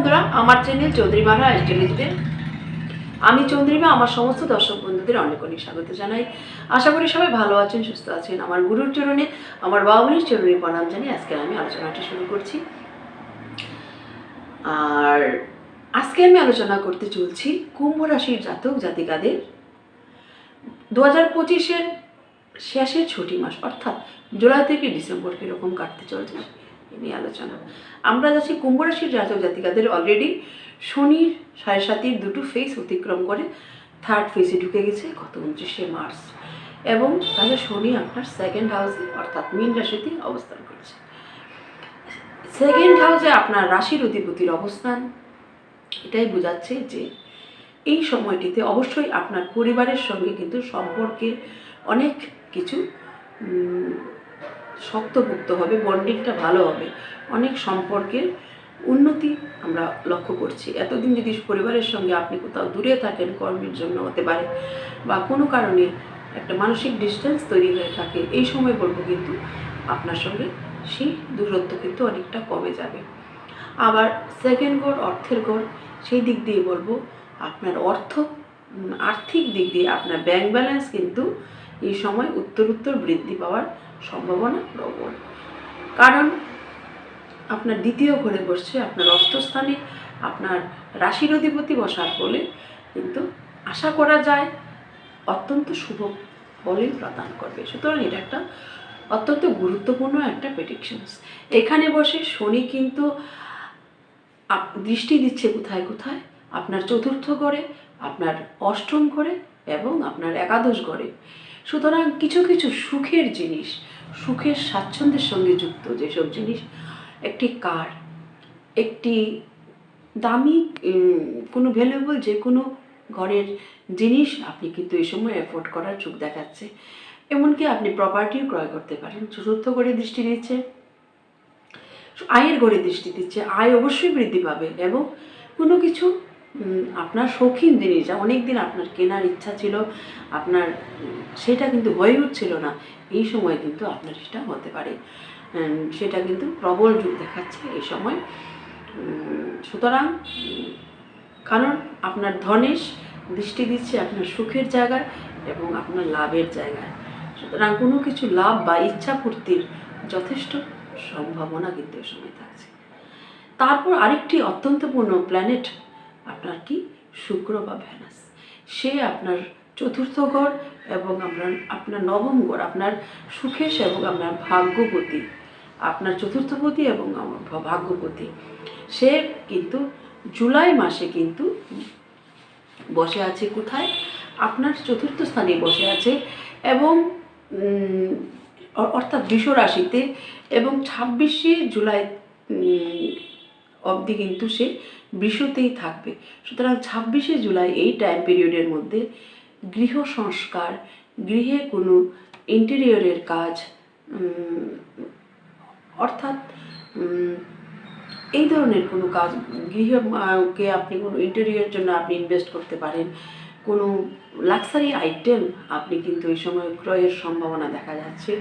বন্ধুরা, আমার চ্যানেল চৌধুরী মারা আইডিয়ালিতে আমি চৌধুরীমা আমার সমস্ত দর্শক বন্ধুদের অনেক অনেক স্বাগত জানাই। আশা করি সবাই ভালো আছেন, সুস্থ আছেন। আমার গুরুর চরণে, আমার বাবুনির চরণে প্রণাম জানিয়ে আজকে আমি আলোচনাটি শুরু করছি। আর আজকে আমি আলোচনা করতে চলছি কুম্ভ রাশির জাতক জাতিকাদের। দু হাজার পঁচিশের শেষের ছুটি মাস, অর্থাৎ জুলাই থেকে ডিসেম্বর কীরকম কাটতে চলছে। নিয়ে আলোচনা। আমরা যাচ্ছি কুম্ভ রাশির জাতক জাতিকাদের অলরেডি শনির সাড়ে সাতির দুটো ফেস অতিক্রম করে থার্ড ফেসে ঢুকে গেছে, গত উনত্রিশে মার্চ। এবং তাহলে শনি আপনার সেকেন্ড হাউসে অর্থাৎ মীন রাশিতে অবস্থান করছে। সেকেন্ড হাউসে আপনার রাশির অধিপতির অবস্থান। এটাই বোঝাচ্ছে যে এই সময়টিতে অবশ্যই আপনার পরিবারের সঙ্গে কিন্তু সম্পর্কে অনেক কিছু উম, শক্তপোক্ত হবে বন্ডিংটা ভালো হবে। অনেক সম্পর্কের উন্নতি আমরা লক্ষ্য করছি। এতদিন যদি পরিবারের সঙ্গে আপনি কোথাও দূরে থাকেন কর্মের জন্য হতে পারে বা কোনো কারণে একটা মানসিক ডিস্টেন্স তৈরি হয়ে থাকে এই সময় বলব কিন্তু আপনার সঙ্গে সেই দূরত্ব কিন্তু অনেকটা কমে যাবে। আবার সেকেন্ড গড় অর্থের গড় সেই দিক দিয়ে বলব আপনার অর্থ আর্থিক দিক দিয়ে আপনার ব্যাংক ব্যালেন্স কিন্তু এই সময় উত্তর উত্তর বৃদ্ধি পাওয়ার সম্ভাবনা প্রবল। কারণ আপনার দ্বিতীয় ঘরে বসছে, আপনার অর্থস্থানে আপনার রাশির অধিপতি বসার বলে কিন্তু আশা করা যায় অত্যন্ত শুভ ফলই প্রদান করবে। সুতরাং এটা একটা অত্যন্ত গুরুত্বপূর্ণ একটা প্রেডিকশনস এখানে বসে শনি কিন্তু দৃষ্টি দিচ্ছে কোথায় কোথায়? আপনার চতুর্থ ঘরে, আপনার অষ্টম ঘরে এবং আপনার একাদশ ঘরে। সুতরাং কিছু কিছু সুখের জিনিস, সুখের স্বাচ্ছন্দ্যের সঙ্গে যুক্ত যেসব জিনিস, একটি কার, একটি দামি কোনো ভ্যালুয়েবল যে কোনো ঘরের জিনিস আপনি কিন্তু এই সময় অ্যাফোর্ড করার চোখ দেখাচ্ছে। এমনকি আপনি প্রপার্টিও ক্রয় করতে পারেন। চতুর্থ ঘরে দৃষ্টি দিচ্ছে, আয়ের ঘরে দৃষ্টি দিচ্ছে, আয় অবশ্যই বৃদ্ধি পাবে এবং কোনো কিছু আপনার শৌখিন জিনিস যা অনেক দিন আপনার কেনার ইচ্ছা ছিল, আপনার, সেটা কিন্তু হয়ে উঠছিল না। এই সময় কিন্তু আপনার সেটা হতে পারে। সেটা কিন্তু প্রবল যুগ দেখাচ্ছে এই সময়। সুতরাং, কারণ আপনার ধনেশ দৃষ্টি দিচ্ছে আপনার সুখের জায়গায় এবং আপনার লাভের জায়গায়। সুতরাং কোনো কিছু লাভ বা ইচ্ছা পূর্তির যথেষ্ট সম্ভাবনা কিন্তু এই সময় থাকছে। তারপর আরেকটি অত্যন্তপূর্ণ প্ল্যানেট আপনার কি শুক্র বা ভ্যানাস সে আপনার চতুর্থ ঘর এবং আপনার আপনার নবম ঘর, আপনার সুখেশ এবং আপনার ভাগ্যপতি আপনার চতুর্থপতি এবং আমার ভাগ্যপতি সে কিন্তু জুলাই মাসে কিন্তু বসে আছে কোথায়? আপনার চতুর্থ স্থানে বসে আছে এবং অর্থাৎ বৃষ রাশিতে এবং ছাব্বিশে জুলাই অবধি কিন্তু সে বৃষতেই থাকবে। সুতরাং ছাব্বিশে জুলাই এই টাইম পিরিয়ডের মধ্যে গৃহ সংস্কার, গৃহে কোনো ইন্টেরিয়রের কাজ অর্থাৎ এই ধরনের কোনো কাজ গৃহকে আপনি কোনো ইন্টেরিয়রের জন্য আপনি ইনভেস্ট করতে পারেন, কোনো লাক্সারি আইটেম আপনি কিন্তু এই সময় ক্রয়ের সম্ভাবনা দেখা যাচ্ছে।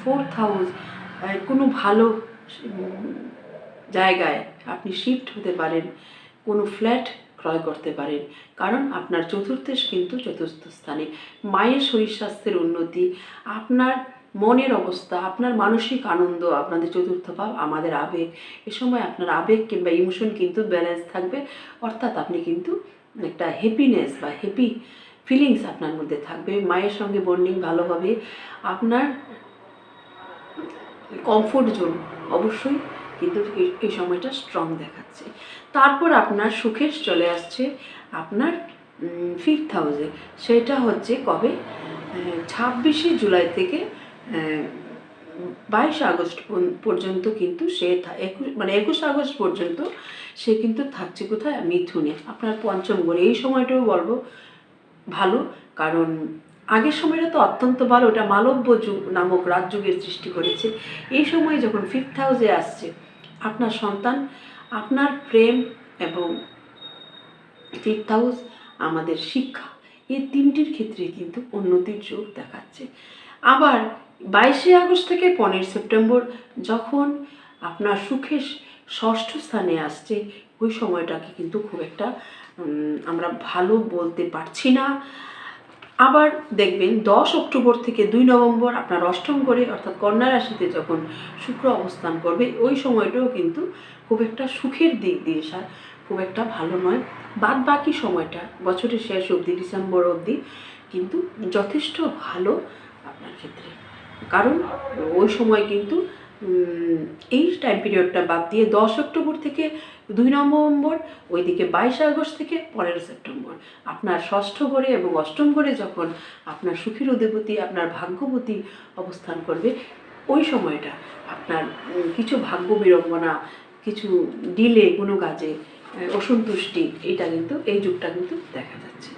ফোর্থ হাউস কোনো ভালো জায়গায় আপনি শিফট হতে পারেন, কোনো ফ্ল্যাট ক্রয় করতে পারেন। কারণ আপনার চতুর্থ কিন্তু চতুর্থ স্থানে। মায়ের শরীর স্বাস্থ্যের উন্নতি, আপনার মনের অবস্থা, আপনার মানসিক আনন্দ, আপনাদের চতুর্থ ভাব, আমাদের আবেগ। এ সময় আপনার আবেগ কিংবা ইমোশন কিন্তু ব্যালেন্স থাকবে। অর্থাৎ আপনি কিন্তু একটা হ্যাপিনেস বা হ্যাপি ফিলিংস আপনার মধ্যে থাকবে। মায়ের সঙ্গে বন্ডিং ভালো হবে আপনার কমফোর্ট জোন অবশ্যই কিন্তু এই- সময়টা স্ট্রং দেখাচ্ছে। তারপর আপনার সুখেশ চলে আসছে আপনার ফিফথ হাউসে সেটা হচ্ছে কবে? ছাব্বিশে জুলাই থেকে বাইশে আগস্ট পর্যন্ত- কিন্তু সে একুশ মানে একুশ আগস্ট পর্যন্ত সে কিন্তু থাকছে কোথায়? মিথুনে। আপনার পঞ্চম ঘরে এই সময়টাও বলব ভালো, কারণ আগের সময়টা তো অত্যন্ত ভালো। ওটা মালব্য যুগ নামক রাজযুগের সৃষ্টি করেছে। এই সময় যখন ফিফথ হাউসে আসছে আপনার সন্তান, আপনার প্রেম এবং ফিফথ হাউস আমাদের শিক্ষা। এই তিনটির ক্ষেত্রে কিন্তু উন্নতির যোগ দেখাচ্ছে। আবার বাইশে আগস্ট থেকে পনেরোই সেপ্টেম্বর যখন আপনার সুখেশ ষষ্ঠ স্থানে আসছে, ওই সময়টাকে কিন্তু খুব একটা আমরা ভালো বলতে পারছি না। আবার দেখবেন দশ অক্টোবর থেকে দুই নভেম্বর আপনার অষ্টম করে অর্থাৎ কন্যা রাশিতে যখন শুক্র অবস্থান করবে, ওই সময়টাও কিন্তু খুব একটা সুখের দিক দিয়ে সা, খুব একটা ভালো নয়। বাদ বাকি সময়টা, বছরের শেষ অবধি, ডিসেম্বর অবধি কিন্তু যথেষ্ট ভালো আপনার ক্ষেত্রে। কারণ ওই সময় কিন্তু এই টাইম পিরিয়ডটা বাদ দিয়ে দশ অক্টোবর থেকে দুই নভেম্বর, ওইদিকে বাইশে আগস্ট থেকে পনেরো সেপ্টেম্বর। আপনার ষষ্ঠ ঘরে এবং অষ্টম ঘরে যখন আপনার সুখীর অধিপতি, আপনার ভাগ্যবতী অবস্থান করবে, ওই সময়টা আপনার কিছু ভাগ্য বিড়ম্বনা, কিছু ডিলে কোনো কাজে অসন্তুষ্টি এটা কিন্তু, এই যুগটা কিন্তু দেখা যাচ্ছে।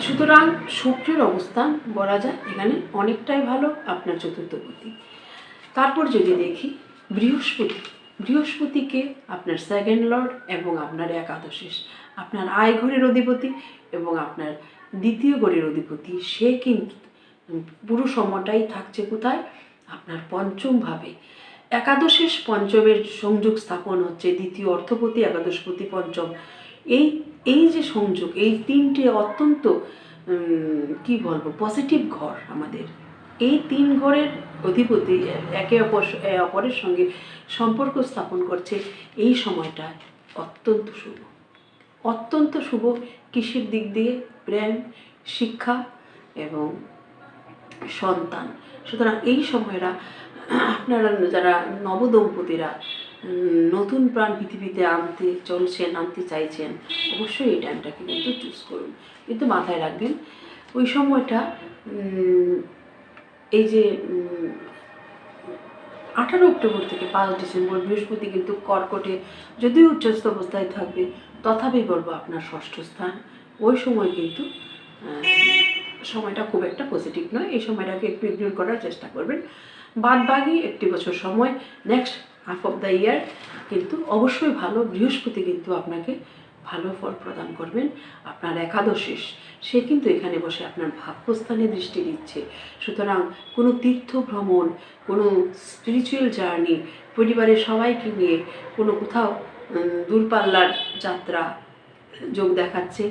সুতরাং শুক্রের অবস্থান বলা যায়, এখানে অনেকটাই ভালো, আপনার চতুর্থ চতুর্থপতি তারপর যদি দেখি বৃহস্পতি, বৃহস্পতিকে আপনার সেকেন্ড লর্ড এবং আপনার একাদশেষ আপনার আয় ঘরের অধিপতি এবং আপনার দ্বিতীয় ঘরের অধিপতি, সে কিন্তু পুরো সময়টাই থাকছে কোথায়? আপনার পঞ্চম ভাবে। একাদশেষ পঞ্চমের সংযোগ স্থাপন হচ্ছে দ্বিতীয় অর্থপতি, একাদশপতি পঞ্চম। এই এই যে সংযোগ, এই তিনটে অত্যন্ত কি বলব পজিটিভ ঘর আমাদের। এই তিন ঘরের অধিপতি একে অপর অপরের সঙ্গে সম্পর্ক স্থাপন করছে এই সময়টা অত্যন্ত শুভ। অত্যন্ত শুভ কৃষির দিক দিয়ে? প্রেম, শিক্ষা এবং সন্তান। সুতরাং এই সময়রা আপনারা যারা নবদম্পতিরা নতুন প্রাণ পৃথিবীতে আনতে চলছেন, আনতে চাইছেন, অবশ্যই এই টাইমটাকে কিন্তু চুজ করুন। কিন্তু মাথায় রাখবেন, ওই সময়টা এই যে আঠারো অক্টোবর থেকে পাঁচ ডিসেম্বর বৃহস্পতি কিন্তু কর্কটে যদিও উচ্চস্থ অবস্থায় থাকবে, তথাপি বলব আপনার ষষ্ঠ স্থান। ওই সময় কিন্তু সময়টা খুব একটা পজিটিভ নয়। এই সময়টাকে একটু ইগনোর করার চেষ্টা করবেন। বাদ বাকি একটি বছর সময় next half of the year কিন্তু অবশ্যই ভালো। বৃহস্পতি কিন্তু আপনাকে ভালো ফল প্রদান করবেন আপনার একাদশেষ সে কিন্তু এখানে বসে আপনার ভাগ্যস্থানে দৃষ্টি দিচ্ছে। সুতরাং কোনো তীর্থ ভ্রমণ, কোনো স্পিরিচুয়াল জার্নি পরিবারের সবাইকে নিয়ে কোনো কোথাও দূরপাল্লার যাত্রা যোগ দেখাচ্ছে।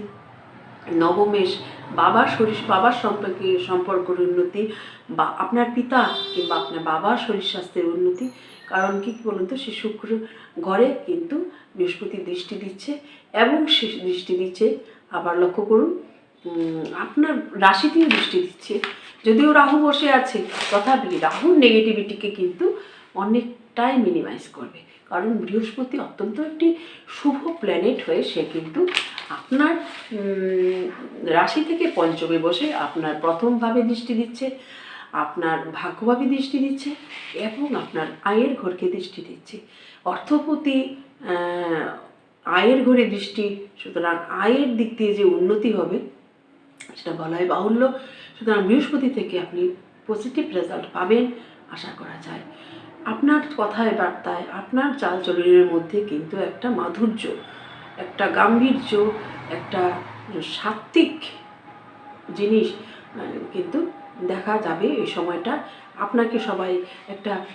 নবমেশ বাবার শরীর, বাবার সম্পর্কে, সম্পর্কের উন্নতি বা আপনার পিতা কিংবা আপনার বাবার শরীর স্বাস্থ্যের উন্নতি কারণ কি বলুন তো, সে শুক্র ঘরে কিন্তু বৃহস্পতি দৃষ্টি দিচ্ছে এবং সে দৃষ্টি দিচ্ছে, আবার লক্ষ্য করুন আপনার রাশিতেই দৃষ্টি দিচ্ছে। যদিও রাহু বসে আছে, তথাপি রাহুর নেগেটিভিটিকে কিন্তু অনেকটাই মিনিমাইজ করবে। কারণ বৃহস্পতি অত্যন্ত একটি শুভ প্ল্যানেট হয়ে সে কিন্তু আপনার রাশি থেকে পঞ্চমে বসে আপনার প্রথমভাবে দৃষ্টি দিচ্ছে। আপনার ভাগ্যভাবে দৃষ্টি দিচ্ছে এবং আপনার আয়ের ঘরকে দৃষ্টি দিচ্ছে। অর্থপতি আয়ের ঘরে দৃষ্টি, সুতরাং আয়ের দিক দিয়ে যে উন্নতি হবে, সেটা বলাই বাহুল্য। সুতরাং বৃহস্পতি থেকে আপনি পজিটিভ রেজাল্ট পাবেন, আশা করা যায়। আপনার কথায়, বার্তায়, আপনার চালচলনের মধ্যে কিন্তু একটা মাধুর্য, একটা গাম্ভীর্য, একটা সাত্ত্বিক জিনিস কিন্তু দেখা যাবে এই সময়টা। আপনাকে সবাই একটা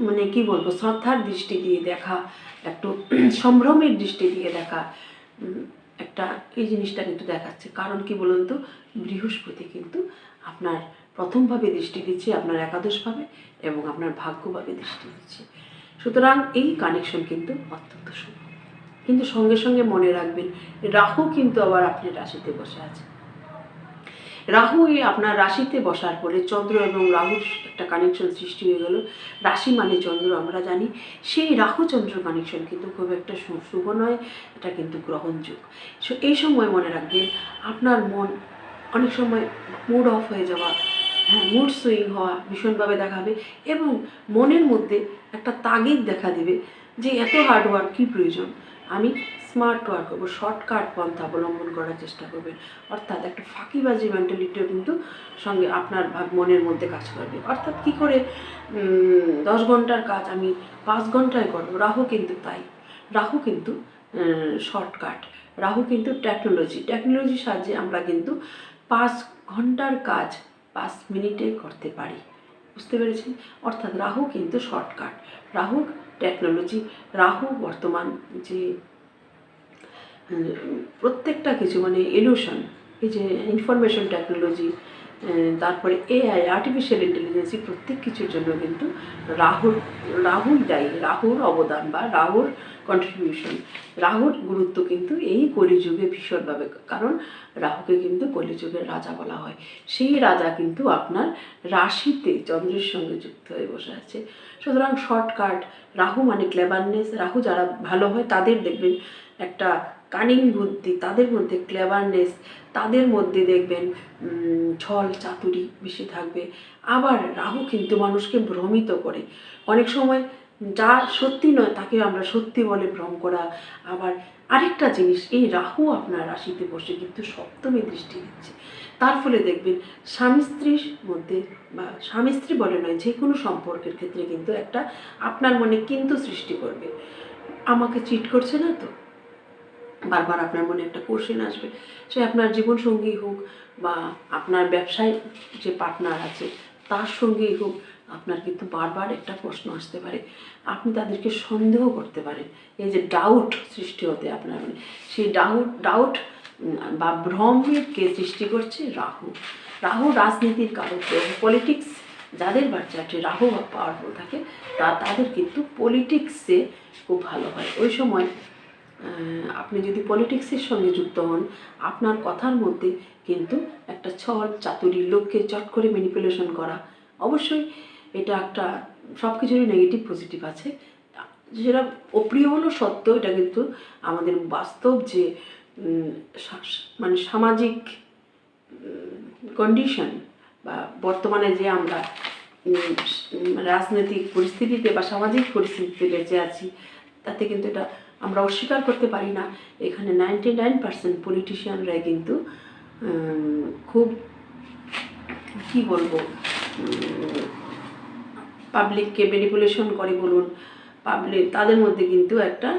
মানে কি বলব, শ্রদ্ধার দৃষ্টি দিয়ে দেখা, একটু সম্ভ্রমের দৃষ্টি দিয়ে দেখা একটা এই জিনিসটা কিন্তু দেখাচ্ছে। কারণ কি বলুন তো, বৃহস্পতি কিন্তু আপনার প্রথমভাবে দৃষ্টি দিচ্ছে, আপনার একাদশভাবে এবং আপনার ভাগ্যভাবে দৃষ্টি দিচ্ছে। সুতরাং এই কানেকশন কিন্তু অত্যন্ত শুভ। কিন্তু সঙ্গে সঙ্গে মনে রাখবেন, রাহু কিন্তু আবার আপনার রাশিতে বসে আছে। রাহু এই আপনার রাশিতে বসার পরে চন্দ্র এবং রাহুর একটা কানেকশন সৃষ্টি হয়ে গেল। রাশি মানে চন্দ্র, আমরা জানি। সেই রাহু চন্দ্র কানেকশন কিন্তু খুব একটা শুভ নয়, এটা কিন্তু গ্রহণযোগ। সো এই সময় মনে রাখবেন, আপনার মন অনেক সময় মুড অফ হয়ে যাওয়া হ্যাঁ মুড সুইং হওয়া ভীষণভাবে দেখাবে এবং মনের মধ্যে একটা তাগিদ দেখা দেবে যে এত হার্ডওয়ার্ক কী প্রয়োজন? আমি স্মার্ট ওয়ার্ক করব শর্টকাট পন্থা অবলম্বন করার চেষ্টা করবেন অর্থাৎ একটা ফাঁকিবাজি মেন্টালিটিও কিন্তু সঙ্গে আপনার মনের মধ্যে কাজ করবে। অর্থাৎ কি করে? দশ ঘণ্টার কাজ আমি পাঁচ ঘন্টায় করব। রাহু কিন্তু তাই। রাহু কিন্তু শর্টকাট রাহু কিন্তু টেকনোলজি টেকনোলজির সাহায্যে আমরা কিন্তু পাঁচ ঘণ্টার কাজ পাঁচ মিনিটে করতে পারি। বুঝতে পেরেছেন? অর্থাৎ রাহু কিন্তু শর্টকাট রাহু টেকনোলজি রাহু বর্তমান যে প্রত্যেকটা কিছু মানে ইলিউশন এই যে ইনফরমেশন টেকনোলজি তারপরে এআই আর্টিফিশিয়াল ইন্টেলিজেন্সি প্রত্যেক কিছুর জন্য কিন্তু রাহুর রাহুল দায়ী রাহুর অবদান বা রাহুর কন্ট্রিবিউশন রাহুর গুরুত্ব কিন্তু এই কলিযুগে ভীষণভাবে, কারণ রাহুকে কিন্তু কলিযুগের রাজা বলা হয়। সেই রাজা কিন্তু আপনার রাশিতে চন্দ্রের সঙ্গে যুক্ত হয়ে বসে আছে। সুতরাং শর্টকাট রাহু মানে ক্লেভারনেস রাহু যারা ভালো হয় তাদের দেখবেন একটা কানিং বুদ্ধি, তাদের মধ্যে ক্লেভারনেস তাদের মধ্যে দেখবেন ছল চাতুরি বেশি থাকবে। আবার রাহু কিন্তু মানুষকে ভ্রমিত করে। অনেক সময় যা সত্যি নয় তাকে আমরা সত্যি বলে ভ্রম করা। আবার আরেকটা জিনিস, এই রাহু আপনার রাশিতে বসে কিন্তু সপ্তমী দৃষ্টি দিচ্ছে। তার ফলে দেখবেন, স্বামী স্ত্রীর মধ্যে বা স্বামী স্ত্রী বলে নয়, যে কোনো সম্পর্কের ক্ষেত্রে কিন্তু একটা আপনার মনে কিন্তু সৃষ্টি করবে। আমাকে চিট করছে না তো? বারবার আপনার মনে একটা কোশ্চেন আসবে। সে আপনার জীবনসঙ্গী হোক বা আপনার ব্যবসায় যে পার্টনার আছে, তার সঙ্গেই হোক আপনার কিন্তু বারবার একটা প্রশ্ন আসতে পারে। আপনি তাদেরকে সন্দেহ করতে পারেন। এই যে ডাউট সৃষ্টি হতে আপনার মনে, সেই ডাউট ডাউট বা ভ্রমের কে সৃষ্টি করছে? রাহু। রাহু রাজনীতির কারণ। পলিটিক্স যাদের বাচ্চাটি রাহু পাওয়ারফুল থাকে, তা, তাদের কিন্তু পলিটিক্সে খুব ভালো হয়। ওই সময় আপনি যদি পলিটিক্সের সঙ্গে যুক্ত হন, আপনার কথার মধ্যে কিন্তু একটা ছল চাতুরি লোককে চট করে ম্যানিপুলেশন করা। অবশ্যই এটা একটা সব কিছুরই নেগেটিভ পজিটিভ আছে। যেটা অপ্রিয় হলো সত্য, এটা কিন্তু আমাদের বাস্তব যে মানে সামাজিক কন্ডিশন বা বর্তমানে যে আমরা রাজনৈতিক পরিস্থিতিতে বা সামাজিক পরিস্থিতিতে বেঁচে আছি, তাতে কিন্তু এটা আমরা অস্বীকার করতে পারি না। এখানে নাইনটি নাইন পার্সেন্ট পলিটিশিয়ানরাই কিন্তু খুব, কি বলব পাবলিককে ম্যানিপুলেশন করে বলুন পাবলিক তাদের মধ্যে কিন্তু একটা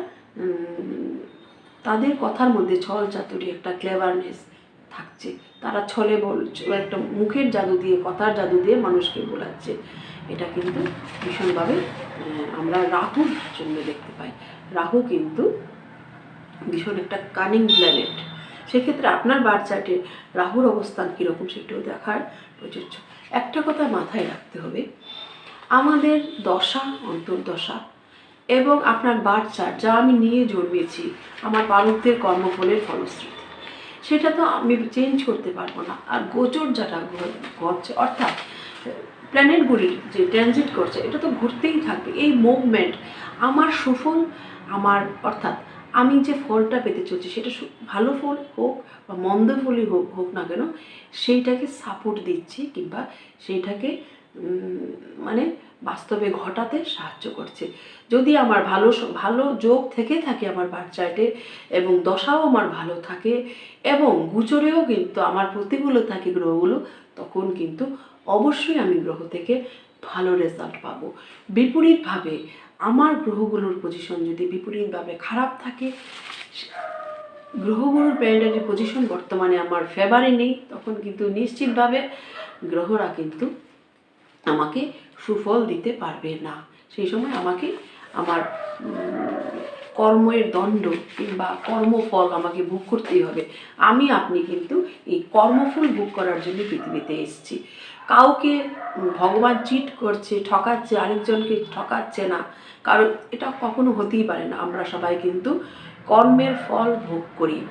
তাদের কথার মধ্যে ছল চাতুরি, একটা ক্লেভারনেস থাকছে। তারা ছলে বল, একটা মুখের জাদু দিয়ে, কথার জাদু দিয়ে মানুষকে বোলাচ্ছে। এটা কিন্তু ভীষণভাবে আমরা রাহুর জন্য দেখতে পাই। রাহু কিন্তু ভীষণ একটা কানিং প্ল্যানেট সেক্ষেত্রে আপনার বার চার্টে রাহুর অবস্থান কীরকম সেটাও দেখার প্রযোজ্য। একটা কথা মাথায় রাখতে হবে, আমাদের দশা, অন্তর্দশা এবং আপনার বার চার্ট যা আমি নিয়ে জন্মেছি, আমার পারকদের কর্মফলের ফলশ্রুতি, সেটা তো আমি চেঞ্জ করতে পারব না। আর গোচর যেটা ঘটছে, অর্থাৎ প্ল্যানেটগুলি যে ট্রানজিট করছে, এটা তো ঘুরতেই থাকবে। এই মুভমেন্ট আমার সুফল আমার, অর্থাৎ আমি যে ফলটা পেতে চলছি, সেটা ভালো ফল হোক বা মন্দ ফলই হোক হোক না কেন, সেইটাকে সাপোর্ট দিচ্ছি কিংবা সেইটাকে মানে বাস্তবে ঘটাতে সাহায্য করছে। যদি আমার ভালো ভালো যোগ থেকে থাকে আমার বাচ্চাটে এবং দশাও আমার ভালো থাকে এবং গুচরেও কিন্তু আমার প্রতিকূল থাকে গ্রহগুলো, তখন কিন্তু অবশ্যই আমি গ্রহ থেকে ভালো রেজাল্ট পাবো। বিপরীতভাবে আমার গ্রহগুলোর পজিশন যদি বিপরীতভাবে খারাপ থাকে, গ্রহগুলোর প্ল্যানেটারি পজিশন বর্তমানে আমার ফেভারে নেই, তখন কিন্তু নিশ্চিতভাবে গ্রহরা কিন্তু আমাকে সুফল দিতে পারবে না। সেই সময় আমাকে আমার কর্মের দণ্ড কিংবা কর্মফল আমাকে ভোগ করতেই হবে। আমি, আপনি কিন্তু এই কর্মফল ভোগ করার জন্য পৃথিবীতে এসেছি। কাউকে ভগবান চিট করছে, ঠকাচ্ছে, আরেকজনকে ঠকাচ্ছে না। কারণ এটা কখনো হতেই পারে না। আমরা সবাই কিন্তু কর্মের ফল ভোগ করি।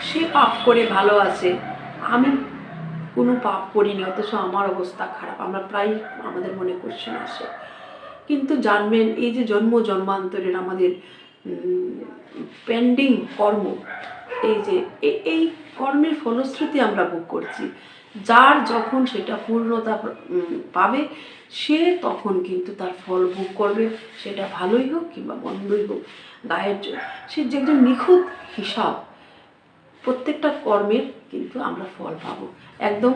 সে পাপ করে ভালো আছে। আমি কোনো পাপ করিনি, অথচ আমার অবস্থা খারাপ। আমরা প্রায় আমাদের মনে কোশ্চেন আসে। কিন্তু জানবেন, এই যে জন্ম জন্মান্তরের আমাদের পেন্ডিং কর্ম, এই যে এই কর্মের ফলশ্রুতি আমরা ভোগ করছি। যার যখন সেটা পূর্ণতা পাবে, সে তখন কিন্তু তার ফল ভোগ করবে। সেটা ভালোই হোক কিংবা বন্ধই হোক, গায়ের জন্য সে যে একজন নিখুঁত হিসাব, প্রত্যেকটা কর্মের কিন্তু আমরা ফল পাবো। একদম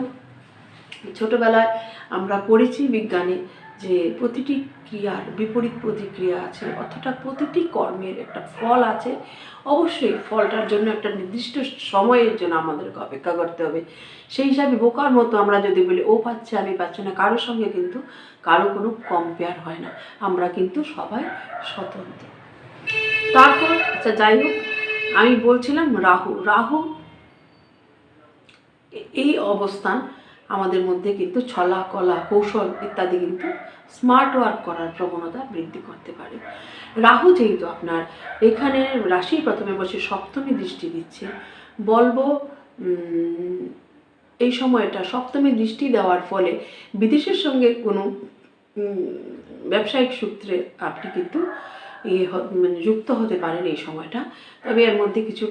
ছোটোবেলায় আমরা পড়েছি বিজ্ঞানে যে প্রতিটি ক্রিয়ার বিপরীত প্রতিক্রিয়া আছে, অর্থাৎ প্রতিটি কর্মের একটা ফল আছে। অবশ্যই ফলটার জন্য একটা নির্দিষ্ট সময়ের জন্য আমাদেরকে অপেক্ষা করতে হবে। সেই হিসাবে বোকার মতো আমরা যদি বলি, ও পাচ্ছে, আমি পাচ্ছি না। কারোর সঙ্গে কিন্তু কারও কোনো কম্পেয়ার হয় না। আমরা কিন্তু সবাই স্বতন্ত্র। তারপর আচ্ছা যাই হোক, আমি বলছিলাম রাহু। রাহু এই অবস্থান আমাদের মধ্যে কিন্তু ছলা, কলা, কৌশল ইত্যাদি কিন্তু স্মার্ট ওয়ার্ক করার প্রবণতা বৃদ্ধি করতে পারে। রাহু যেহেতু আপনার, এখানে রাশি প্রথমে বসে সপ্তমী দৃষ্টি দিচ্ছে। বলব এই সময়টা সপ্তমী দৃষ্টি দেওয়ার ফলে বিদেশের সঙ্গে কোনো ব্যবসায়িক সূত্রে আপনি কিন্তু ইয়ে মানে যুক্ত হতে পারেন এই সময়টা। তবে এর মধ্যে কিছু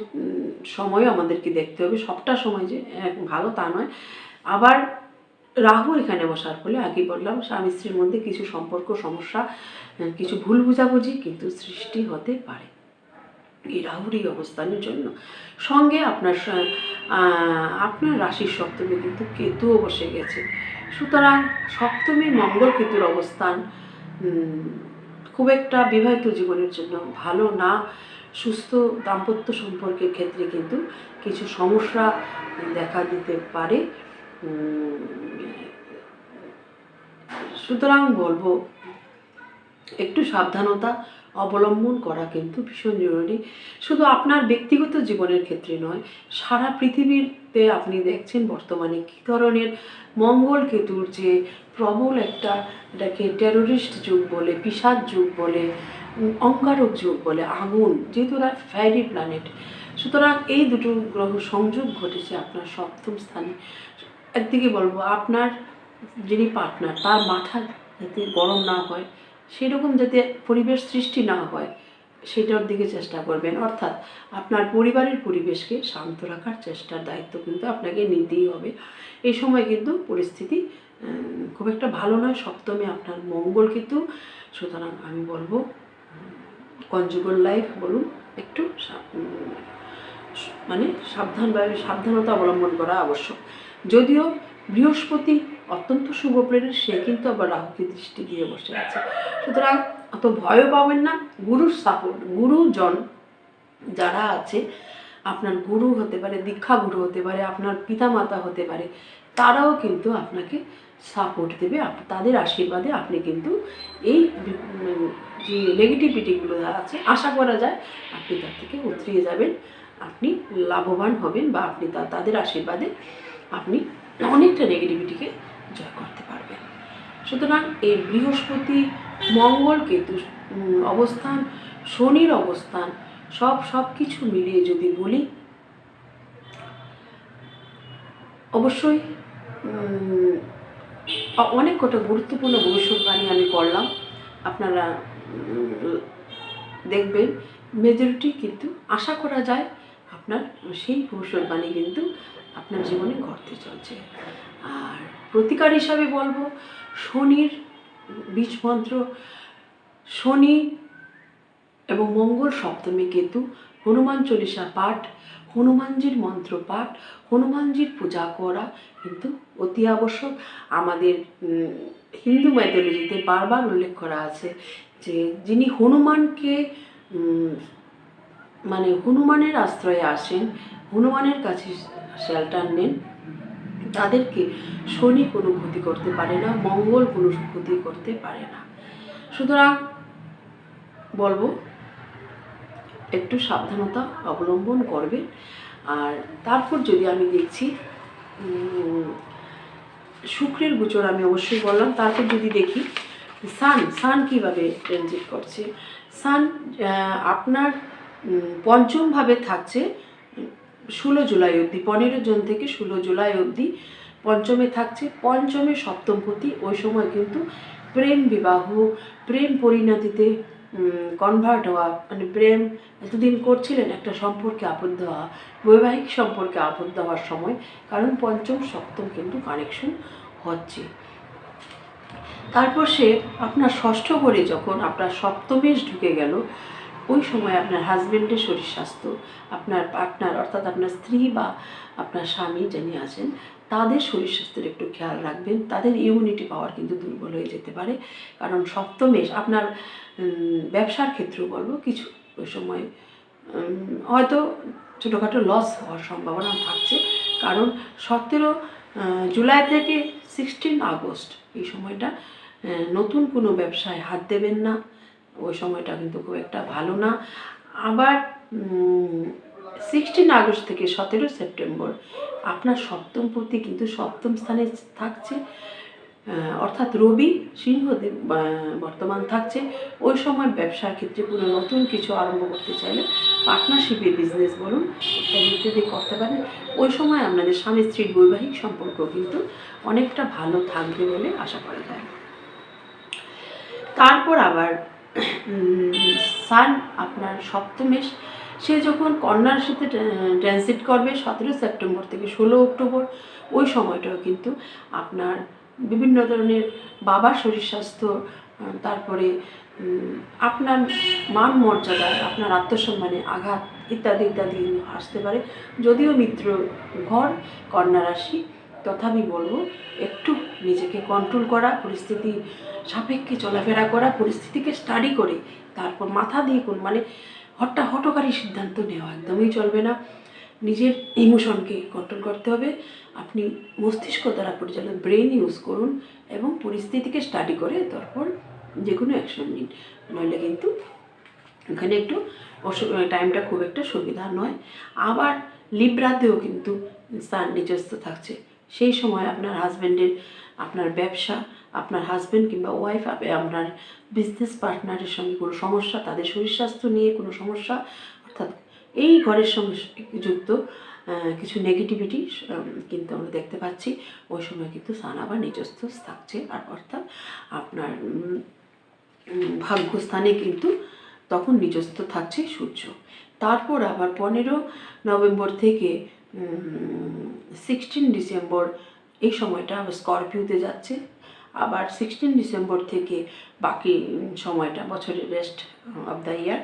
সময় আমাদেরকে দেখতে হবে। সবটা সময় যে ভালো তা নয়। আবার রাহু এখানে বসার ফলে আগে বললাম, স্বামী স্ত্রীর মধ্যে কিছু সম্পর্ক সমস্যা কিছু ভুল বোঝাবুঝি কিন্তু সৃষ্টি হতে পারে। এই রাহুর এই অবস্থানের জন্য। সঙ্গে আপনার আপনার রাশির সপ্তমী কিন্তু কেতুও বসে গেছে। সুতরাং সপ্তমী মঙ্গল কেতুর অবস্থান খুব একটা বিবাহিত জীবনের জন্য ভালো না। সুস্থ দাম্পত্য সম্পর্কের ক্ষেত্রে কিন্তু কিছু সমস্যা দেখা দিতে পারে। সুতরাং বলব, একটু সাবধানতা অবলম্বন করা কিন্তু ভীষণ জরুরি। শুধু আপনার ব্যক্তিগত জীবনের ক্ষেত্রে নয়, সারা পৃথিবীতে আপনি দেখছেন বর্তমানে কী ধরনের মঙ্গল কেতুর যে প্রবল একটা এটাকে টেরোরিস্ট যুগ বলে পিসাদ যুগ বলে অঙ্গারক যুগ বলে, আগুন, যেহেতু ওরা ফ্যারি প্ল্যানেট সুতরাং এই দুটো গ্রহ সংযোগ ঘটেছে আপনার সপ্তম স্থানে। একদিকে বলব, আপনার যিনি পার্টনার তার মাথা যাতে গরম না হয়, সেরকম যাতে পরিবেশ সৃষ্টি না হয়, সেটার দিকে চেষ্টা করবেন। অর্থাৎ আপনার পরিবারের পরিবেশকে শান্ত রাখার চেষ্টার দায়িত্ব কিন্তু আপনাকে নিতেই হবে। এই সময় কিন্তু পরিস্থিতি খুব একটা ভালো নয়। সপ্তমে আপনার মঙ্গল কিন্তু, সুতরাং আমি বলব কনজুগল লাইফ বলুন, একটু মানে সাবধানভাবে সাবধানতা অবলম্বন করা আবশ্যক। যদিও বৃহস্পতি অত্যন্ত শুভ প্লেনের সে কিন্তু আবার রাহুকে দৃষ্টি দিয়ে বসে আছে। সুতরাং অত ভয়ও পাবেন না। গুরুর সাপোর্ট গুরুজন যারা আছে, আপনার গুরু হতে পারে, দীক্ষা গুরু হতে পারে, আপনার পিতামাতা হতে পারে, তারাও কিন্তু আপনাকে সাপোর্ট দেবে। তাদের আশীর্বাদে আপনি কিন্তু এই যে নেগেটিভিটিগুলো আছে, আশা করা যায়, আপনি তার থেকে উতরিয়ে যাবেন। আপনি লাভবান হবেন বা আপনি তাদের আশীর্বাদে আপনি অনেকটা নেগেটিভিটিকে জয় করতে পারবেন। সুতরাং এই বৃহস্পতি, মঙ্গল কেতু অবস্থান, শনির অবস্থান, সব সব কিছু মিলিয়ে যদি বলি, অবশ্যই অনেক কটা গুরুত্বপূর্ণ ভবিষ্যৎবাণী আমি করলাম। আপনারা দেখবেন মেজরিটি কিন্তু আশা করা যায় আপনার সেই ভবিষ্যৎবাণী কিন্তু আপনার জীবনে ঘটতে চলছে। আর প্রতিকার হিসাবে বলব, শনির বীজ মন্ত্র, শনি এবং মঙ্গল সপ্তমী কেতু, হনুমান চল্লিশা পাঠ, হনুমানজির মন্ত্র পাঠ, হনুমানজির পূজা করা কিন্তু অতি আবশ্যক। আমাদের হিন্দু ম্যাথোলজিতে বারবার উল্লেখ করা আছে যে, যিনি হনুমানকে মানে হনুমানের আশ্রয়ে আসেন, হনুমানের কাছে শেল্টার নেন। তাদেরকে শনি কোনো ক্ষতি করতে পারে না, মঙ্গল কোনো ক্ষতি করতে পারে না। সুতরাং বলব, একটু সাবধানতা অবলম্বন করবে আর তারপর যদি আমি দেখছি শুক্রের গোচর আমি অবশ্যই বললাম, তারপর যদি দেখি সান সান কীভাবে ট্রানজিট করছে? সান আপনার পঞ্চমভাবে থাকছে, ষোলো জুলাই অবধি, পনেরো জুন থেকে ষোলো জুলাই অবধি পঞ্চমে থাকছে, পঞ্চমে সপ্তমপতি ওই সময় কিন্তু প্রেম বিবাহ, প্রেম পরিণতিতে কনভার্ট হওয়া মানে প্রেম এতদিন করছিলেন একটা সম্পর্কে আবদ্ধ হওয়া, বৈবাহিক সম্পর্কে আবদ্ধ হওয়ার সময়, কারণ পঞ্চম, সপ্তম কিন্তু কানেকশন হচ্ছে। তারপর সে আপনার ষষ্ঠ ঘরে যখন আপনার সপ্তমেশ ঢুকে গেল ওই সময় আপনার হাজবেন্ডের শরীর স্বাস্থ্য, আপনার পার্টনার অর্থাৎ আপনার স্ত্রী বা আপনার স্বামী যিনি আছেন, তাদের শরীর স্বাস্থ্যের একটু খেয়াল রাখবেন। তাদের ইমিউনিটি পাওয়ার কিন্তু দুর্বল হয়ে যেতে পারে। কারণ সপ্তমেশ আপনার ব্যবসার ক্ষেত্রেও বলব, কিছু ওই সময় হয়তো ছোটোখাটো লস হওয়ার সম্ভাবনা থাকছে। কারণ সতেরো জুলাই থেকে সিক্সটিন আগস্ট এই সময়টা নতুন কোনো ব্যবসায় হাত দেবেন না। ওই সময়টা কিন্তু খুব একটা ভালো না। আবার সিক্সটিন আগস্ট থেকে সতেরো সেপ্টেম্বর আপনার সপ্তম প্রতি কিন্তু সপ্তম স্থানে থাকছে। অর্থাৎ রবি সিংহদেব বর্তমান থাকছে। ওই সময় ব্যবসার ক্ষেত্রে কোনো নতুন কিছু আরম্ভ করতে চাইলে পার্টনারশিপে বিজনেস বলুন ইত্যাদি করতে পারেন। ওই সময় আপনাদের স্বামী স্ত্রীর বৈবাহিক সম্পর্ক কিন্তু অনেকটা ভালো থাকবে বলে আশা করা যায়। তারপর আবার সান আপনার সপ্তমেশ সে যখন কন্যার সাথে ট্রানজিট করবে সতেরো সেপ্টেম্বর থেকে ষোলো অক্টোবর, ওই সময়টাও কিন্তু আপনার বিভিন্ন ধরনের বাবার শরীর স্বাস্থ্য তারপরে আপনার মান মর্যাদা, আপনার আত্মসম্মানে আঘাত ইত্যাদি ইত্যাদি আসতে পারে। যদিও মিত্র ঘর, কন্যা রাশি তথাপি বলব, একটু নিজেকে কন্ট্রোল করা, পরিস্থিতি সাপেক্ষে চলাফেরা করা, পরিস্থিতিকে স্টাডি করে, তারপর মাথা দিয়ে কোন মানে হট্টা হটকারী সিদ্ধান্ত নেওয়া একদমই চলবে না। নিজের ইমোশনকে কন্ট্রোল করতে হবে। আপনি মস্তিষ্ক দ্বারা পরিচালনা ব্রেন ইউজ করুন এবং পরিস্থিতিকে স্টাডি করে তারপর যে কোনো অ্যাকশন নিন। নইলে কিন্তু এখানে একটু টাইমটা খুব একটা সুবিধা নয়। আবার লিব্রাতেও কিন্তু স্থান নিজস্ব থাকছে। সেই সময় আপনার হাজব্যান্ডের আপনার ব্যবসা, আপনার হাজব্যান্ড কিংবা ওয়াইফ আপনার বিজনেস পার্টনারের সঙ্গে কোনো সমস্যা, তাদের শরীর স্বাস্থ্য নিয়ে কোনো সমস্যা, অর্থাৎ এই ঘরের সঙ্গে যুক্ত কিছু নেগেটিভিটি কিন্তু আমরা দেখতে পাচ্ছি, ওই সময় কিন্তু সান আবার নিজস্ব থাকছে। আর অর্থাৎ আপনার ভাগ্যস্থানে কিন্তু তখন নিজস্ব থাকছে সূর্য। তারপর আবার পনেরো নভেম্বর থেকে সিক্সটিন ডিসেম্বর এই সময়টা স্করপিওতে যাচ্ছে। আবার সিক্সটিন ডিসেম্বর থেকে বাকি সময়টা, বছরের রেস্ট অফ দ্য ইয়ার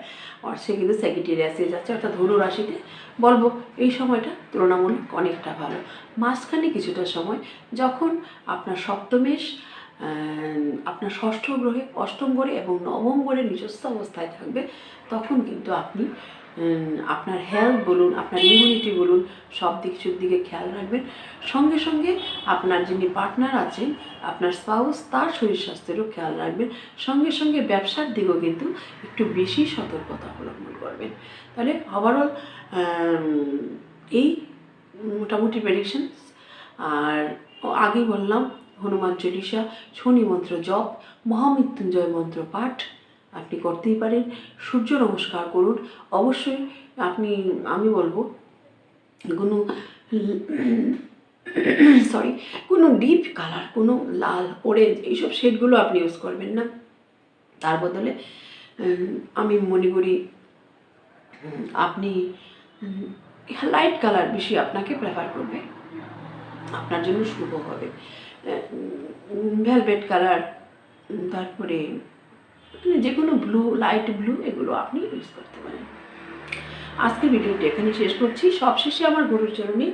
আর সে কিন্তু সেক্রেটারিয়াসে যাচ্ছে, অর্থাৎ ধনু রাশিতে। বলব, এই সময়টা তুলনামূলক অনেকটা ভালো। মাঝখানে কিছুটা সময়, যখন আপনার সপ্তমেশ আপনার ষষ্ঠ গ্রহে অষ্টম গ্রহে এবং নবম গ্রহে নিজস্ব অবস্থায় থাকবে, তখন কিন্তু আপনি আপনার হেলথ বলুন, আপনার ইমিউনিটি বলুন, সব কিছুর দিকে খেয়াল রাখবেন। সঙ্গে সঙ্গে আপনার যিনি পার্টনার আছেন, আপনার স্পাউস তার শরীর স্বাস্থ্যেরও খেয়াল রাখবেন। সঙ্গে সঙ্গে ব্যবসার দিকেও কিন্তু একটু বেশি সতর্কতা অবলম্বন করবেন। তাহলে ওভারঅল এই মোটামুটি প্রেডিকশন আর আগেই বললাম, হনুমান চল্লিশা, শনি মন্ত্র জপ, মহামৃত্যুঞ্জয় মন্ত্র পাঠ। আপনি করতেই পারেন। সূর্য নমস্কার করুন। অবশ্যই আপনি, আমি বলব, কোনো সরি কোনো ডিপ কালার কোনো লাল অরেঞ্জ এইসব শেডগুলো আপনি ইউজ করবেন না। তার বদলে আমি মনে করি আপনি লাইট কালার বেশি আপনাকে প্রেফার করবে। আপনার জন্য শুভ হবে। ভেলভেট কালার তারপরে যে কোনো ব্লু লাইট ব্লু এগুলো আপনি ইউজ করতে পারেন। আজকে ভিডিওটি এখানে শেষ করছি। সবশেষে আমার গরুর চরণে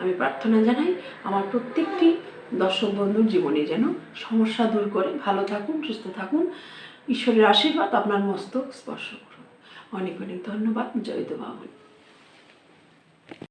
আমি প্রার্থনা জানাই, আমার প্রত্যেকটি দর্শক বন্ধুর জীবনে যেন সমস্যা দূর করে। ভালো থাকুন, সুস্থ থাকুন। ঈশ্বরের আশীর্বাদ আপনার মস্তক স্পর্শ করুন অনেক অনেক ধন্যবাদ। জয়িত বাবুল